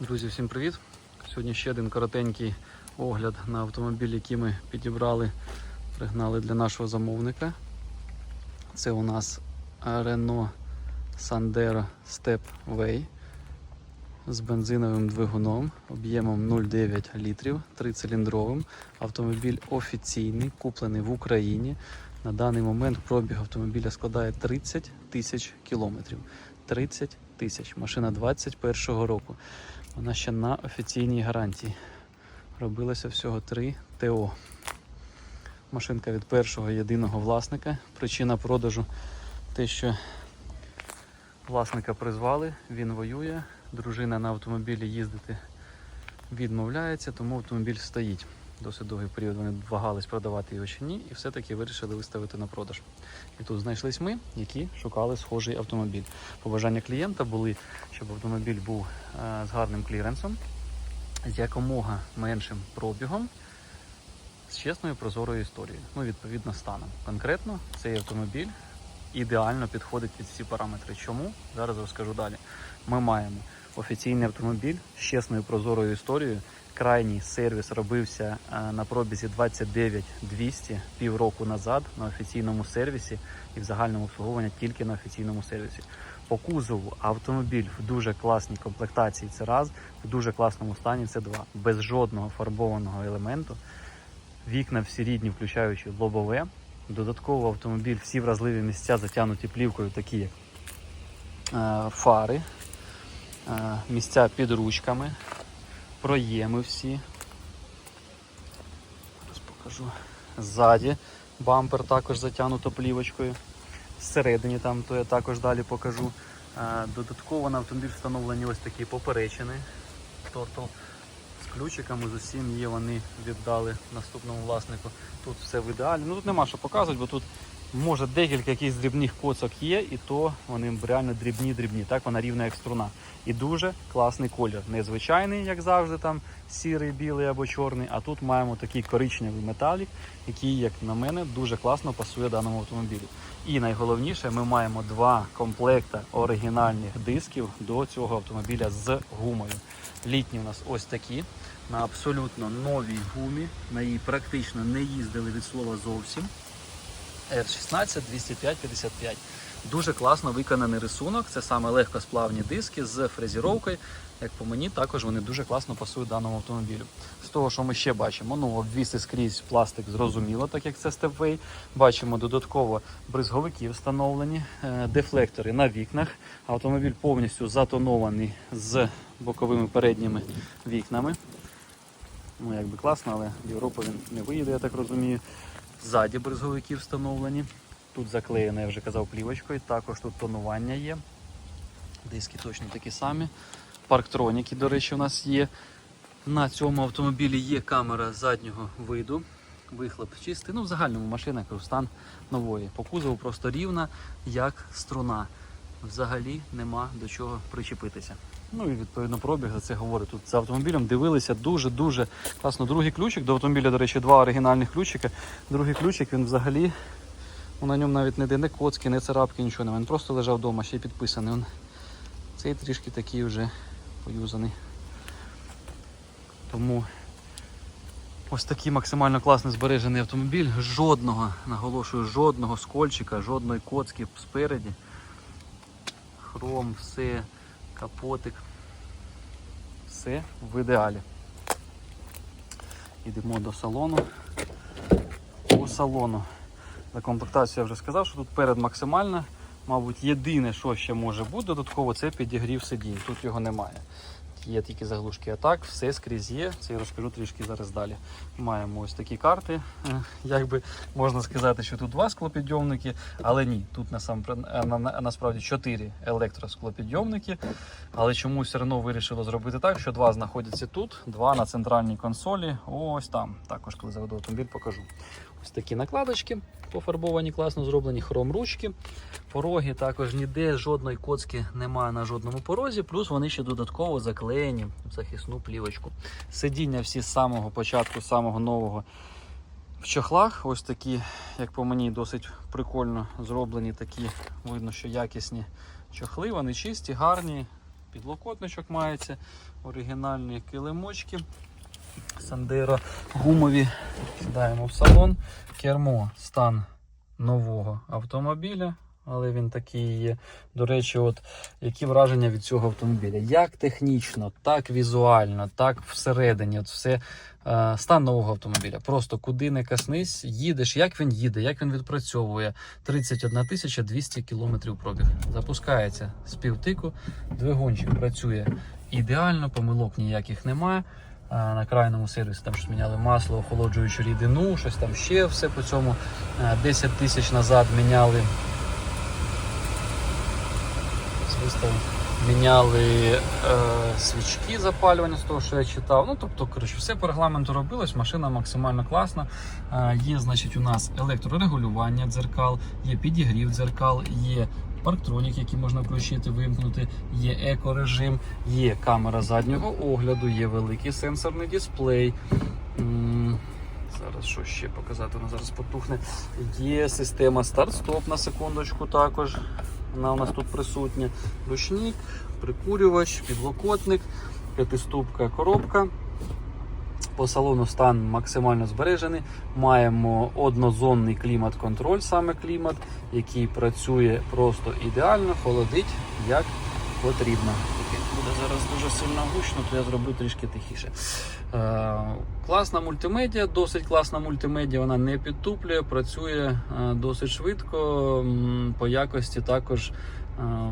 Друзі, всім привіт! Сьогодні ще один коротенький огляд на автомобіль, який ми підібрали, пригнали для нашого замовника. Це у нас Renault Sandero Stepway з бензиновим двигуном об'ємом 0,9 літрів, трициліндровим. Автомобіль офіційний, куплений в Україні. На даний момент пробіг автомобіля складає 30 тисяч кілометрів. 30 тисяч. Машина 21-го року. Вона ще на офіційній гарантії. Робилося всього 3 ТО. Машинка від першого єдиного власника. Причина продажу те, що власника призвали, він воює, дружина на автомобілі їздити відмовляється, тому автомобіль стоїть. Досить довгий період вони вагались продавати його чи ні, і все-таки вирішили виставити на продаж. І тут знайшлись ми, які шукали схожий автомобіль. Побажання клієнта були, щоб автомобіль був е, з гарним кліренсом, з якомога меншим пробігом, з чесною прозорою історією. Ну, відповідно, станом. Конкретно цей автомобіль ідеально підходить під всі параметри. Чому? Зараз розкажу далі. Ми маємо офіційний автомобіль з чесною прозорою історією. Крайній сервіс робився е, на пробізі 29200 півроку назад на офіційному сервісі і в загальному обслуговуванні тільки на офіційному сервісі. По кузову автомобіль в дуже класній комплектації. Це раз, в дуже класному стані це два. Без жодного фарбованого елементу. Вікна всі рідні, включаючи лобове. Додатково автомобіль всі вразливі місця затягнуті плівкою, такі як е, фари, місця під ручками, проєми всі. Зараз покажу. Ззаді бампер також затягнуто плівочкою. Всередині там, то я також далі покажу. Додатково на автомобіль встановлені ось такі поперечини. Тобто з ключиками з усім є, вони віддали наступному власнику. Тут все в ідеалі. Ну тут нема що показувати, бо тут може декілька якихось дрібних коцок є, і то вони реально дрібні-дрібні. Так вона рівна як струна. І дуже класний колір. Незвичайний, як завжди, там сірий, білий або чорний. А тут маємо такий коричневий металік, який, як на мене, дуже класно пасує даному автомобілю. І найголовніше, ми маємо два комплекти оригінальних дисків до цього автомобіля з гумою. Літні у нас ось такі на абсолютно новій гумі. На їй практично не їздили від слова зовсім. R16 205 55. Дуже класно виконаний рисунок. Це саме легкосплавні диски з фрезеровкою. Як по мені, також вони дуже класно пасують даному автомобілю. З того, що ми ще бачимо, ну обвіси скрізь пластик зрозуміло, так як це степвей. Бачимо додатково бризговики встановлені, е, дефлектори на вікнах. Автомобіль повністю затонований з боковими передніми вікнами. Ну, якби класно, але в Європу він не виїде, я так розумію. Ззаді бризговики встановлені. Тут заклеєно, я вже казав, плівочкою. Також тут тонування є. Диски точно такі самі. Парктроніки, до речі, у нас є. На цьому автомобілі є камера заднього виду. Вихлоп чистий. Ну, в загальному машина кажу, стан нової. По кузову просто рівна, як струна. Взагалі нема до чого причепитися. Ну і відповідно пробіг за це говорить. Тут за автомобілем дивилися дуже-дуже класно. Другий ключик. До автомобіля, до речі, два оригінальних ключика. Другий ключик він взагалі ну, на ньому навіть не де не коцки, не царапки, нічого немає. Він просто лежав вдома, ще й підписаний. Він, цей трішки такий вже поюзаний. Тому ось такий максимально класний збережений автомобіль. Жодного, наголошую, жодного скольчика, жодної коцки спереді. Хром, все, капотик. Все в ідеалі. Йдемо до салону. По салону. За комплектацію я вже сказав, що тут перед максимальна. Мабуть, єдине, що ще може бути додатково, це підігрів сидінь. Тут його немає. Є тільки заглушки. А так, все скрізь є. Це я розкажу трішки зараз далі. Маємо ось такі карти. Е, Якби можна сказати, що тут два склопідйомники, але ні, тут е, на, на, насправді чотири електросклопідйомники. Але чомусь все одно вирішило зробити так, що два знаходяться тут, два на центральній консолі. Ось там. Також, коли заведу автомобіль, покажу. Ось такі накладочки пофарбовані, класно зроблені, хром ручки. Пороги також ніде жодної коцки немає на жодному порозі, плюс вони ще додатково заклеєні в захисну плівочку. Сидіння всі з самого початку, з самого нового в чохлах. Ось такі, як по мені, досить прикольно зроблені такі, видно, що якісні чохли. Вони чисті, гарні. підлокотничок мається, оригінальні килимочки. Сандеро гумові. Сідаємо в салон. Кермо стан нового автомобіля, але він такий є. До речі, от які враження від цього автомобіля? Як технічно, так візуально, так всередині. От все е, стан нового автомобіля. Просто куди не коснись, їдеш, як він їде, як він відпрацьовує. 31 тисяча 200 кілометрів пробіг. Запускається з півтику. Двигунчик працює ідеально, помилок ніяких немає. А, На крайньому сервісі там щось міняли масло, охолоджуючу рідину, щось там ще все по цьому. Е, 10 тисяч назад міняли. Міняли е, свічки запалювання з того, що я читав. Ну, тобто, коротше, все по регламенту робилось, машина максимально класна. Е, є, значить, у нас електрорегулювання дзеркал, є підігрів дзеркал, є парктронік, який можна включити, вимкнути, є екорежим, є камера заднього огляду, є великий сенсорний дисплей. Зараз що ще показати, воно зараз потухне. Є система старт-стоп на секундочку також. Вона у нас тут присутня. Ручник, прикурювач, підлокотник, п'ятиступка коробка. По салону стан максимально збережений. Маємо однозонний клімат-контроль, саме клімат, який працює просто ідеально, холодить як потрібно. Буде зараз дуже сильно гучно, то я зроблю трішки тихіше. Е, класна мультимедіа, досить класна мультимедіа, вона не підтуплює, працює е, досить швидко. По якості також е,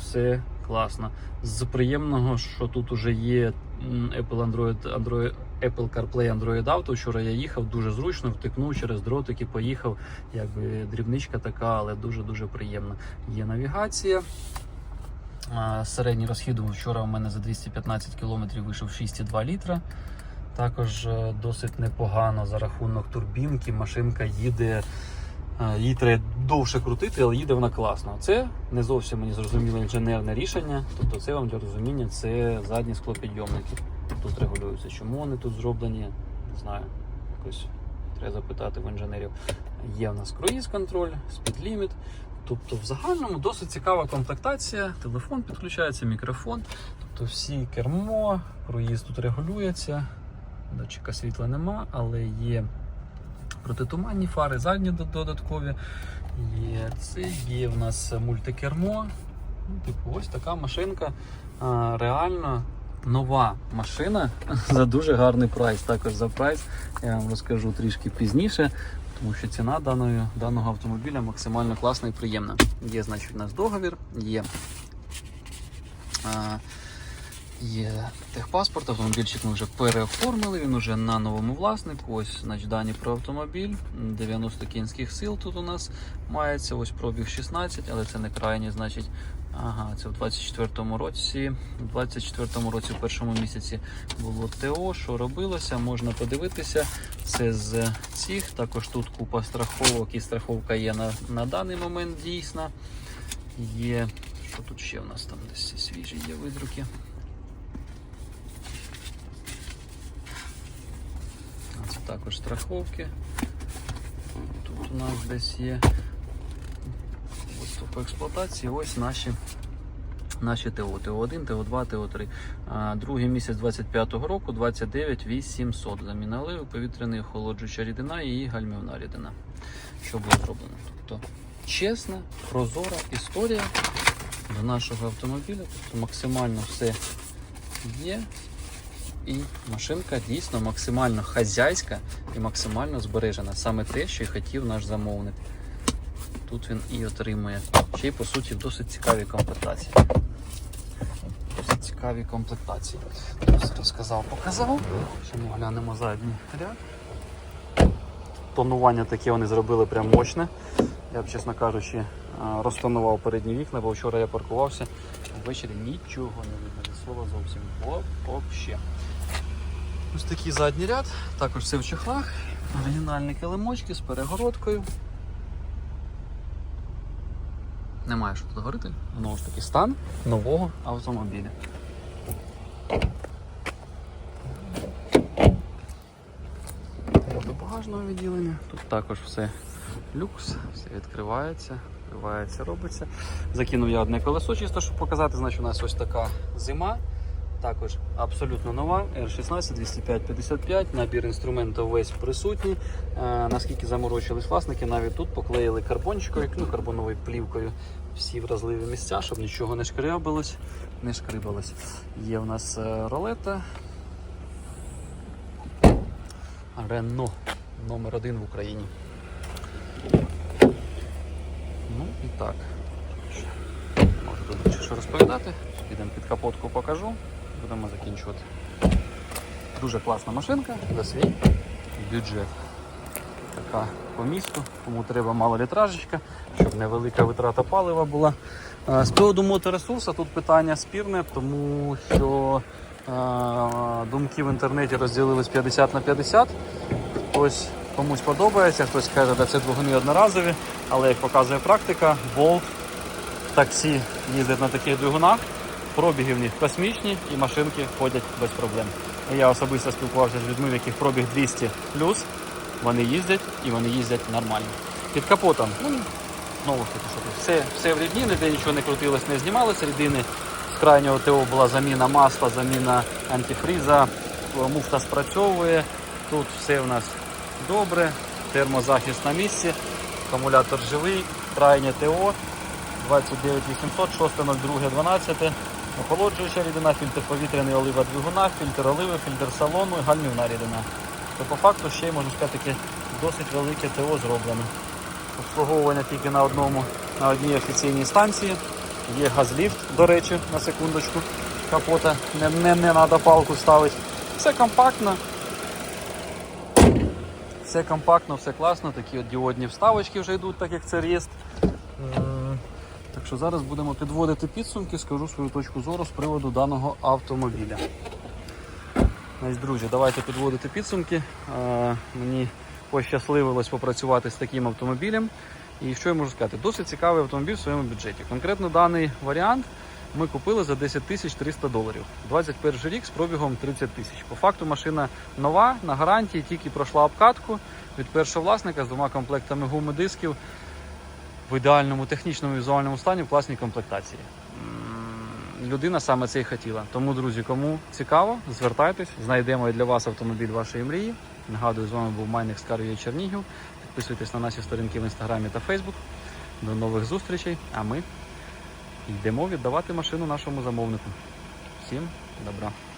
все класно. З приємного, що тут уже є Apple Android, Android, Apple CarPlay Android Auto. Вчора я їхав дуже зручно, втикнув через дротики, поїхав. Якби дрібничка така, але дуже-дуже приємна. Є навігація. Середній розхід вчора у мене за 215 км вийшов 6,2 літра. Також е, досить непогано за рахунок турбінки. Машинка їде, е, їй треба довше крутити, але їде вона класно. Це не зовсім мені зрозуміло інженерне рішення. Тобто, це вам для розуміння, це задні склопідйомники. Тут регулюються. Чому вони тут зроблені? Не знаю. Якось треба запитати в інженерів. Є в нас круїз контроль, спідліміт. Тобто, в загальному досить цікава комплектація. Телефон підключається, мікрофон. Тобто всі кермо, круїз тут регулюється. Датчика світла нема, але є протитуманні фари, задні додаткові. Є це, є в нас мультикермо. Ну, типу, ось така машинка. А, реально нова машина за дуже гарний прайс. Також за прайс я вам розкажу трішки пізніше, тому що ціна даної, даного автомобіля максимально класна і приємна. Є, значить, у нас договір, є. А, Є техпаспорт, автомобільчик ми вже переоформили, він вже на новому власнику. Ось значить, дані про автомобіль. 90 кінських сил тут у нас мається. Ось пробіг 16, але це не крайній, значить. Ага, це в 24-му році. В 24-му році, в першому місяці було ТО, що робилося, можна подивитися. Це з цих. Також тут купа страховок і страховка є на, на даний момент дійсна. Є. Що тут ще у нас там десь свіжі є видруки? Це також страховки. Тут у нас десь є по експлуатації. Ось наші наші ТО. ТО1, ТО2, ТО3. А, Другий місяць 25-го року 29 800. Замінили повітряний охолоджуюча рідина і гальмівна рідина. Що було зроблено? Тобто чесна, прозора історія до нашого автомобіля. Тобто максимально все є. І машинка дійсно максимально хазяйська і максимально збережена. Саме те, що й хотів наш замовник. Тут він і отримує. Ще й по суті досить цікавій комплектації. Досить цікаві комплектації. Розказав, показав. Ще ми глянемо задній ряд. Тонування таке вони зробили прям мощне. Я б, чесно кажучи, розтонував передні вікна, бо вчора я паркувався. Ввечері нічого не видно, від слова зовсім. Взагалі. Ось такий задній ряд, також все в чехлах, оригінальні килимочки з перегородкою. Немає що тут говорити. Знову ж таки, стан нового автомобіля. До багажного відділення. Тут також все люкс, все відкривається. відкривається, робиться. Закинув я одне колесо, чисто, щоб показати. Значить, у нас ось така зима. Також абсолютно нова R16 205 55 набір інструментів весь присутній. Е, наскільки заморочились власники, навіть тут поклеїли карбончикою, ну, карбоновою плівкою всі вразливі місця, щоб нічого не шкрябалось, не шкрибалось. Є в нас е, ролета. Рено номер один в Україні. Ну і так. Можу тут що розповідати. Підемо під капотку покажу. Будемо закінчувати. Дуже класна машинка за свій бюджет. Така по місту, кому треба малолітражечка, щоб невелика витрата палива була. Е, З приводу моторесурсу тут питання спірне, тому що е, думки в інтернеті розділились 50 на 50. Хтось комусь подобається, хтось каже, що це двигуни одноразові, але як показує практика, Bolt таксі їздить на таких двигунах, пробіги в них космічні і машинки ходять без проблем. Я особисто спілкувався з людьми, в яких пробіг 200 плюс, вони їздять і вони їздять нормально. Під капотом, ну, знову ж таки, все, все в рідні, ніде нічого не крутилось, не знімалося. Рідини з крайнього ТО була заміна масла, заміна антифріза, муфта спрацьовує. Тут все в нас добре, термозахист на місці, акумулятор живий, крайнє ТО 29800, 6.02.12. Охолоджуюча рідина, фільтр повітряний олива двигуна, фільтр оливи, фільтр салону і гальмівна рідина. То по факту ще й можна сказати таке досить велике ТО зроблене. Обслуговування тільки на одному, на одній офіційній станції. Є газліфт, до речі, на секундочку. Капота не, не, не треба палку ставити. Все компактно. Все компактно, все класно. Такі от діодні вставочки вже йдуть, так як це ріст. Що зараз будемо підводити підсумки, скажу свою точку зору з приводу даного автомобіля. Значить, друзі, давайте підводити підсумки. Е, Мені пощасливилось попрацювати з таким автомобілем. І що я можу сказати? Досить цікавий автомобіль в своєму бюджеті. Конкретно даний варіант ми купили за 10 тисяч 300 доларів. 21 рік з пробігом 30 тисяч. По факту машина нова, на гарантії, тільки пройшла обкатку від першого власника з двома комплектами гуми дисків в ідеальному технічному візуальному стані в класній комплектації. Людина саме це і хотіла. Тому, друзі, кому цікаво, звертайтесь, знайдемо і для вас автомобіль вашої мрії. Нагадую, з вами був Майник Скарвія Чернігів. Підписуйтесь на наші сторінки в інстаграмі та Фейсбук. До нових зустрічей, а ми йдемо віддавати машину нашому замовнику. Всім добра!